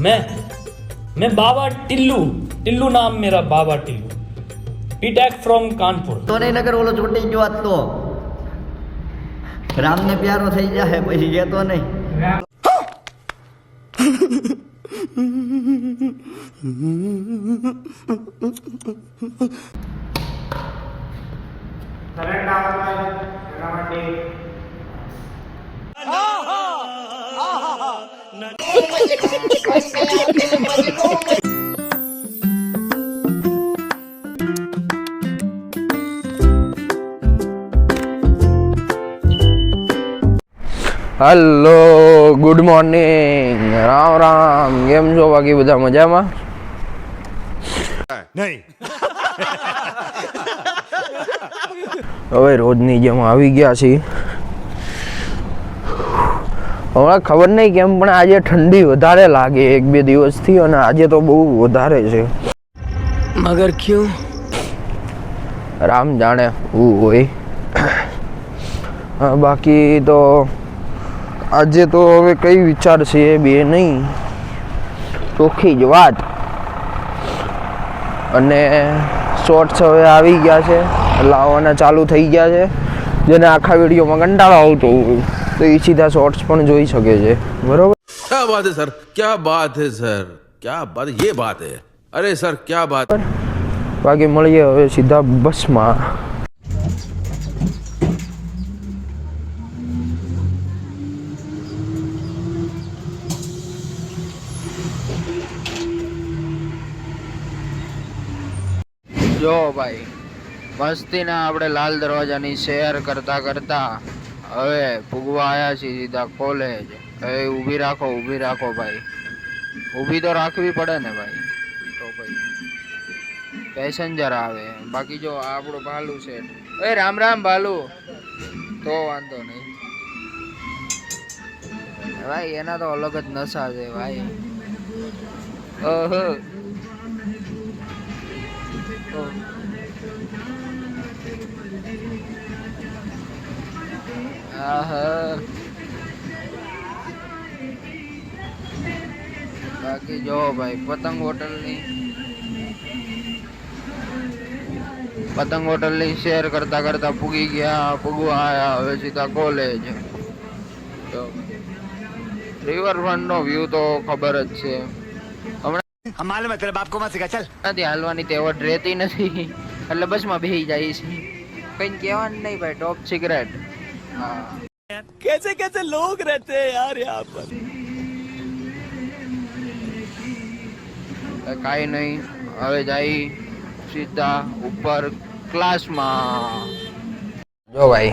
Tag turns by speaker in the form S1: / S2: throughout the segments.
S1: मैं मैं बाबा टिल्लू टिल्लू नाम मेरा बाबा टिल्लू पीटैक फ्रॉम कानपुर
S2: તો નહીં નગર ઓલો છૂટી ગયો આજ તો રામને પ્યારો થઈ જાય પછી જતો નહીં
S3: hello good morning Ram Ram. કેમ છો બાકી બધા મજામાં?
S4: નહીં.
S3: હવે રોજની જેમ આવી ગયા છીએ. હમણાં ખબર નહીં કેમ પણ આજે ઠંડી વધારે લાગે એક બે દિવસથી અને આજે તો બહુ વધારે છે.
S5: મગર ક્યું?
S3: રામ જાણે હું હોય. બાકી તો આજે તો હવે કઈ વિચાર છે એ બે નહીં. ચોખ્ખી જ વાત. અને શોર્ટ્સ હવે આવી ગયા છે લાવવાના ચાલુ થઈ ગયા છે. જેને આખા વિડીયોમાં કંટાળો આવતો હોય. તો એ સીધા શોર્ટ્સ પણ જોઈ શકે છે. બરોબર?
S6: ક્યાં વાત હે સર? ક્યાં વાત હે સર? ક્યાં વાત યે વાત હે. અરે સર ક્યાં વાત
S3: બાકી મળીએ હવે સીધા બસમાં. જો ભાઈ વસ્તીના આપણે લાલ દરવાજાની શેર કરતા કરતા હવે ભૂગવા આવ્યા છીએ સીધા કોલેજ હવે ઊભી રાખો ઊભી રાખો ભાઈ. ઊભી તો રાખવી પડે ને ભાઈ. તો ભાઈ પેસેન્જર આવે. બાકી જો આપણું ભાલુ છે. એ રામ રામ ભાલુ. તો વાંધો નહીં. ભાઈ, એના તો અલગ જ નશા છે ભાઈ. ઓહો. બાકી જો ભાઈ પતંગ હોટલની પતંગ હોટલની શેર કરતા કરતા પૂગી ગયા પૂગવા આવ્યા હવે સીધા કોલેજ તો રિવરફ્રન્ટનો વ્યૂ તો ખબર જ છે. હમણાં
S4: માલુમ તેરા બાપ કો માં સિખા ચલ.
S3: નથી હાલવાની તેવડ રહેતી નથી. એટલે બસમાં બેસી જાય છે. કંઈ કહેવાનું નહીં ભાઈ ટોપ સિગરેટ
S5: कैसे कैसे लोग रहते हैं यार यहाँ पर
S3: કાંઈ નહીં હવે જાય સીધા ઉપર ક્લાસમાં જો ભાઈ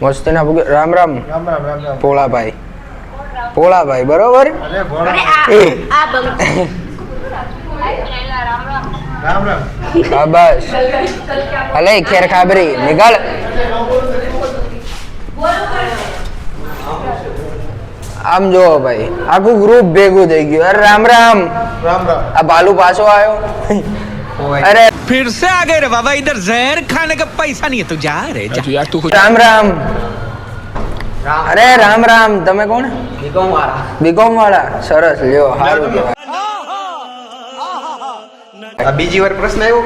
S3: મસ્ત ના રામ રામ રામ રામ રામ ભોળાભાઈ ભોળાભાઈ બરોબર હા બસ હલે ખેર ખાબરી નીકળ આમ જો ભાઈ આખું ગ્રુપ ભેગું થઈ ગયું. અરે રામ રામ. રામ રામ. આ બાલુ પાછો આવ્યો અરે
S5: ફિર સે આ ગયે રે બાબા ઇધર ઝહેર ખાને કા પૈસા નહીં તું જા રે યાર તું
S3: રામ રામ. અરે રામ રામ. તમે કોણ? બીકોમ વાળા બીકોમ વાળા સરસ લ્યો.
S7: હારું બીજી વાર પ્રશ્ન આવ્યો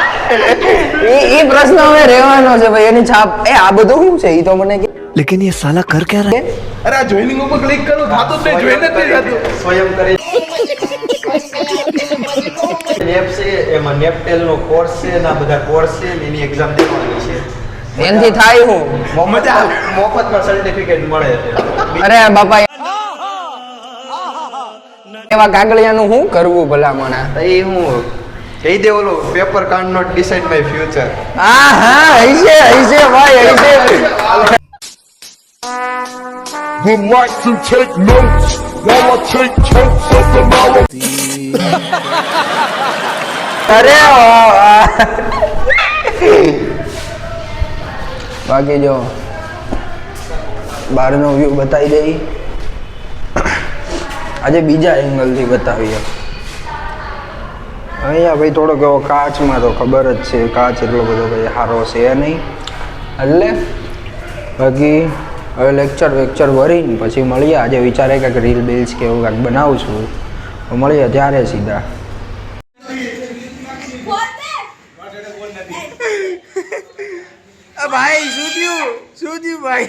S7: કે નહીં?
S3: ઈ ઈ પ્રશ્ન હવે રહેવાનો છે ભાઈ એની છાપ એ આ બધું શું છે ઈ તો મને કે
S5: लेकिन ये साला कर क्या रहा है
S7: અરે આ જોઈનિંગ ઉપર ક્લિક કરું થાતું જ નહીં જોઈને જ નહીં થતું સ્વયં કરી નેપ છે એમાં નેપટેલ નો કોર્સ છે ને આ બધા કોર્સ છે ને એની એક્ઝામ દેવાની છે
S3: એનથી થાય હું
S7: મજા આવે. મફતમાં સર્ટિફિકેટ મળે છે
S3: અરે બાપા એવા કાગળિયાનું શું કરવું ભલામણા
S7: તો એ હું કહી દે ઓલો પેપર કાન નોટ ડિસાઈડ માય ફ્યુચર
S3: હા હા હૈસે છે ભાઈ હૈસે
S8: would like to take notes while I take totes of the knowledge.
S3: અરે. બાકી જો બહારનો વ્યૂ બતાવી દઈ આજે બીજા એંગલથી બતાવીએ અહીંયા ભાઈ થોડોક એવો કાચમાં તો ખબર જ છે કાચ એટલો બધો ભાઈ સારો છે નહીં. એટલે બાકી હવે લેક્ચર વેક્ચર ભરીને પછી મળીએ. આજે વિચારે કંઈક રીલ બીલ્સ કે એવું કાંઈક બનાવું છું. મળીએ ત્યારે સીધા.
S5: ભાઈ શું થયું? શું થયું ભાઈ?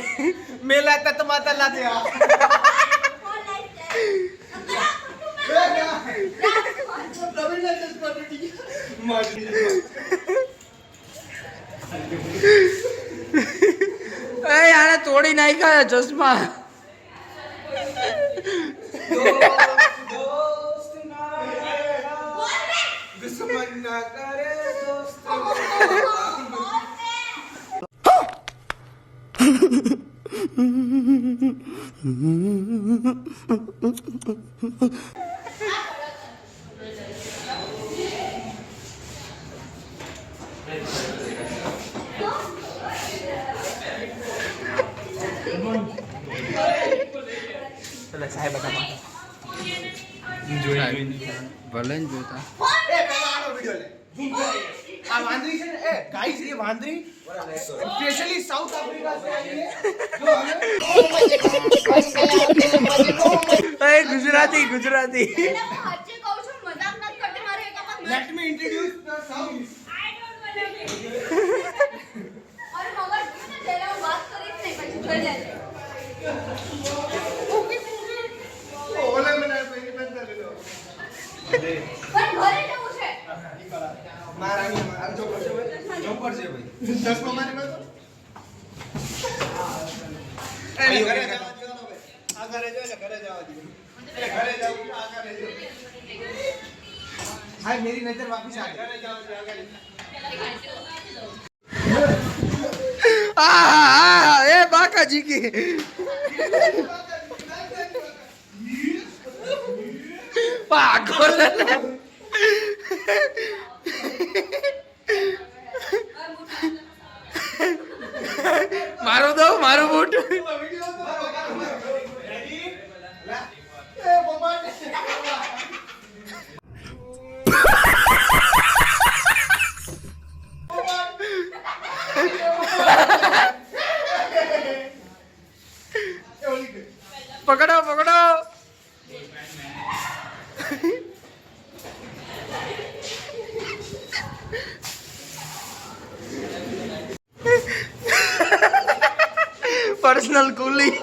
S5: મેલા તત માતા લાતે એ આને તોડી નાખ્યા ચશ્મા.
S3: ભલે ને જોતા.
S5: આ વાંદરી છે ને એ ગાઈસ એ વાંદરી સ્પેશિયલી સાઉથ આફ્રિકા સે આઈ હે Gujarati Gujarati. Let me introduce the south ઓલે મને પહેલી બંધ કરી લો મારા આ જો કરશે ભાઈ જો કરશે ભાઈ ચશ્મા મારી લો એ ઘરે જવા દો ભાઈ આ ઘરે જો એટલે ઘરે જવા દો એટલે ઘરે જાવ આ ઘરે જો હાય मेरी नजर वापस आ गई ए बाका जी की पागल मारो મારું मारो મારું પર્સનલ કુલી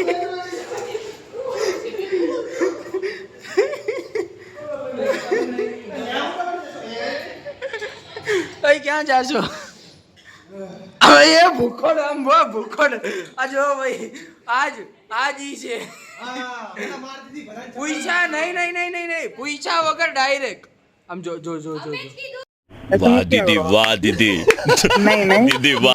S5: ભાઈ ક્યાં જાશો? હવે એ ભૂખોડ આમ બો ભૂખોડ. આ જો ભાઈ આજ આજ ઈ છે. પૂછા નહીં નહીં નહીં નહીં નહીં. પૂછા વગર ડાયરેક્ટ આમ જો જો જો જો.
S4: વાહ દીદી વાહ દીદી. દીદી વાહ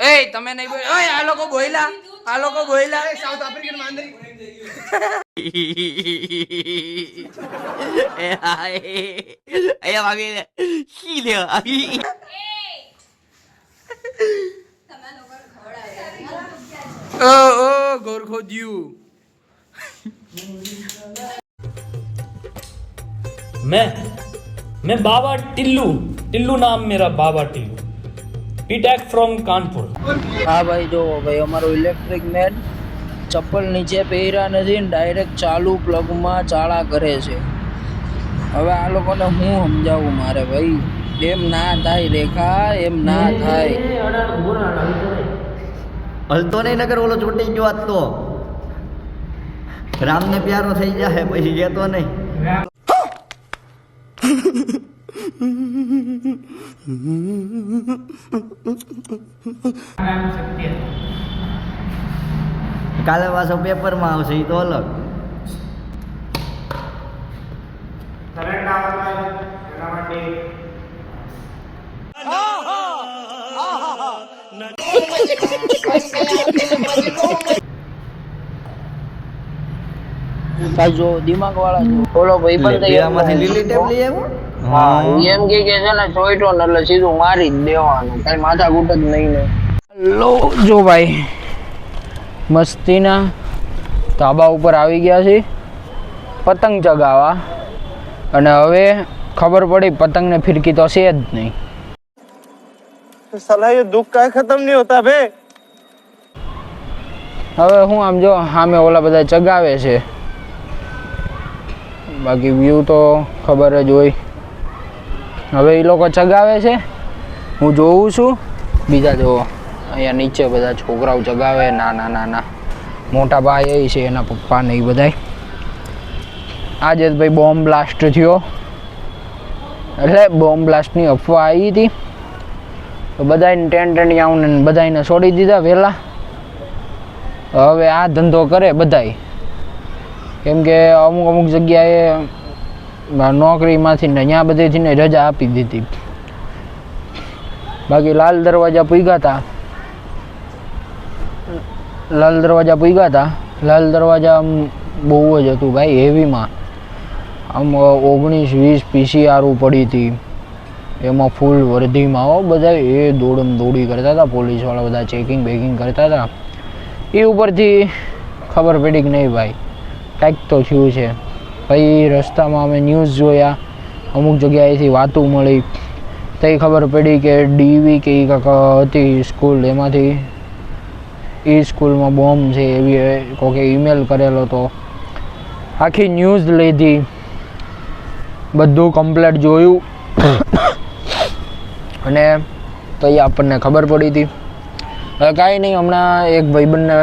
S3: એ તમે નહીં બોલ ઓય આ લોકો બોયલા આ લોકો બોયલા
S5: સાઉથ આફ્રિકન માંદરી
S3: ઓ ઓ ગોરખો દ્યુ
S1: मैं मैं बाबा टिल्लू टिल्लू नाम मेरा बाबा टिल्लू ડીટેક ફ્રોમ કાનપુર
S3: હા ભાઈ જો ભાઈ અમારો ઇલેક્ટ્રિક મેન ચપ્પલ નીચે પહેર્યા નથી ને ડાયરેક્ટ ચાલુ પ્લગમાં ચાળા કરે છે. હવે આ લોકોને હું સમજાવું મારે ભાઈ? એમ ના થાય રેખા એમ ના થાય.
S2: હલતો નહીં નગર ઓલો છૂટી ગયો આજ તો. રામને પ્યારો થઈ જાય પછી જતો નહીં. કાલે પાછો પેપરમાં આવશે એ તો અલગ.
S3: જો દિમાગ વાળા ઓલો ભાઈ પણ
S2: લીલી ટેપ લઈ આવ્યો?
S3: એમ કે કે છે ને ચોઈટો ને એટલે સીધું મારી જ દેવાનું. કઈ માથા કૂટ જ નહીં ને. લો જો ભાઈ. મસ્તીના ધાબા ઉપર આવી ગયા છે. પતંગ ચગાવા અને હવે ખબર પડી પતંગ ને ફિરકી તો છે જ નહીં.
S5: સલાહ દુઃખ કાંઈ ખતમ નહીં હોતા ભે
S3: હવે હું આમ જો સામે ઓલા બધા ચગાવે છે. બાકી વ્યૂ તો ખબર જ હોય. હવે એ લોકો ચગાવે છે. હું જોઉં છું. બીજા જોવો અહીંયા નીચે બધા છોકરાઓ ચગાવે, ના ના ના ના. મોટા ભાઈ એ છે, એના પપ્પા ને એ બધાય. આજે ભાઈ બોમ્બ બ્લાસ્ટ થયો. એટલે બોમ્બ બ્લાસ્ટની અફવા આવી હતી. તો બધાને ટેન્ટ ટેન્ટ આવું બધાને છોડી દીધા વહેલા હવે આ ધંધો કરે બધાય. કેમ કે અમુક અમુક જગ્યાએ નોકરીમાંથી ને અહીંયા બધેથી ને રજા આપી દીધી. બાકી લાલ દરવાજા પૂગ્યા હતા લાલ દરવાજા પૂગ્યા હતા લાલ દરવાજા આમ બહુ જ હતું ભાઈ, હેવીમાં. આમ ઓગણીસ, વીસ પીસીઆર પડી હતી. એમાં ફૂલ વર્ધીમાં હો બધા, એ દોડમ દોડી કરતા હતા પોલીસવાળા બધા ચેકિંગ બેકિંગ કરતા હતા એ ઉપરથી ખબર પડી કે નહીં ભાઈ, કાંઈક તો થયું છે. પછી રસ્તામાં અમે ન્યૂઝ જોયા. અમુક જગ્યાએથી વાતો મળી. તઈ ખબર પડી કે ડીવી કે એ કાંઈક હતી સ્કૂલ એમાંથી એ સ્કૂલમાં બોમ્બ છે એવી કોકે ઈમેલ કરેલો હતો આખી ન્યૂઝ લીધી. બધું કમ્પ્લેટ જોયું. અને તો એ આપણને ખબર પડી હતી. કાંઈ નહીં, હમણાં એક ભાઈબંધને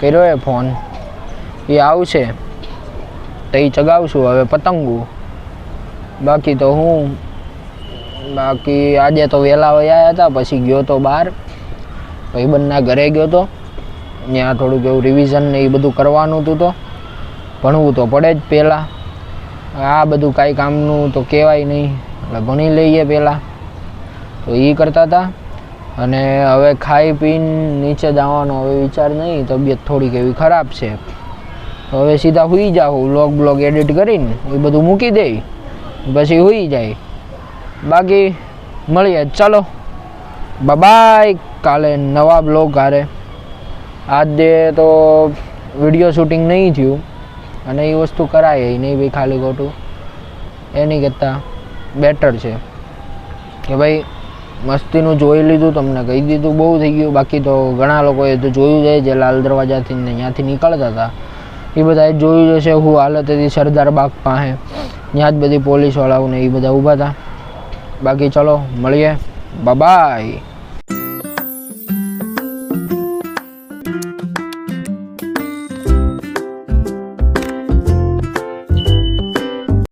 S3: કર્યો એ ફોન એ આવશે. તો એ ચગાવશું હવે પતંગો. બાકી તો હું, બાકી આજે તો વહેલા વયા હતા, પછી ગયો તો બહાર ભાઈબંધના ઘરે ગયો તો. ત્યાં થોડુંક એવું રિવિઝન ને એ બધું કરવાનું હતું તો. ભણવું તો પડે જ પહેલાં. આ બધું કાંઈ કામનું તો કહેવાય નહીં. એટલે ભણી લઈએ પહેલાં. તો એ કરતા હતા. અને હવે ખાઈ પીને નીચે જવાનો હવે વિચાર નહીં, તબિયત થોડીક એવી ખરાબ છે. હવે સીધા હુઈ જાઉં લોગ બ્લોગ એડિટ કરીને, એ બધું મૂકી દે, પછી હુઈ જાય. બાકી, મળીએ. ચાલો. બાય કાલે નવા બ્લોગ હારે. આજે તો વીડિયો શૂટિંગ નહીં થયું, અને એ વસ્તુ કરાય નહીં ભાઈ ખાલી ખોટું. એની કરતાં બેટર છે. કે ભાઈ, મસ્તીનું જોઈ લીધું, તમને કહી દીધું, બહુ થઈ ગયું. બાકી તો ઘણા લોકોએ તો જોયું છે જે લાલ દરવાજાથી ને ત્યાંથી નીકળતા હતા. એ બધાએ જોયું જશે હું હાલત હતી સરદાર બાગ પાસે. ત્યાં જ બધી પોલીસવાળાઓને એ બધા ઊભા હતા. બાકી ચલો, મળીએ. બાય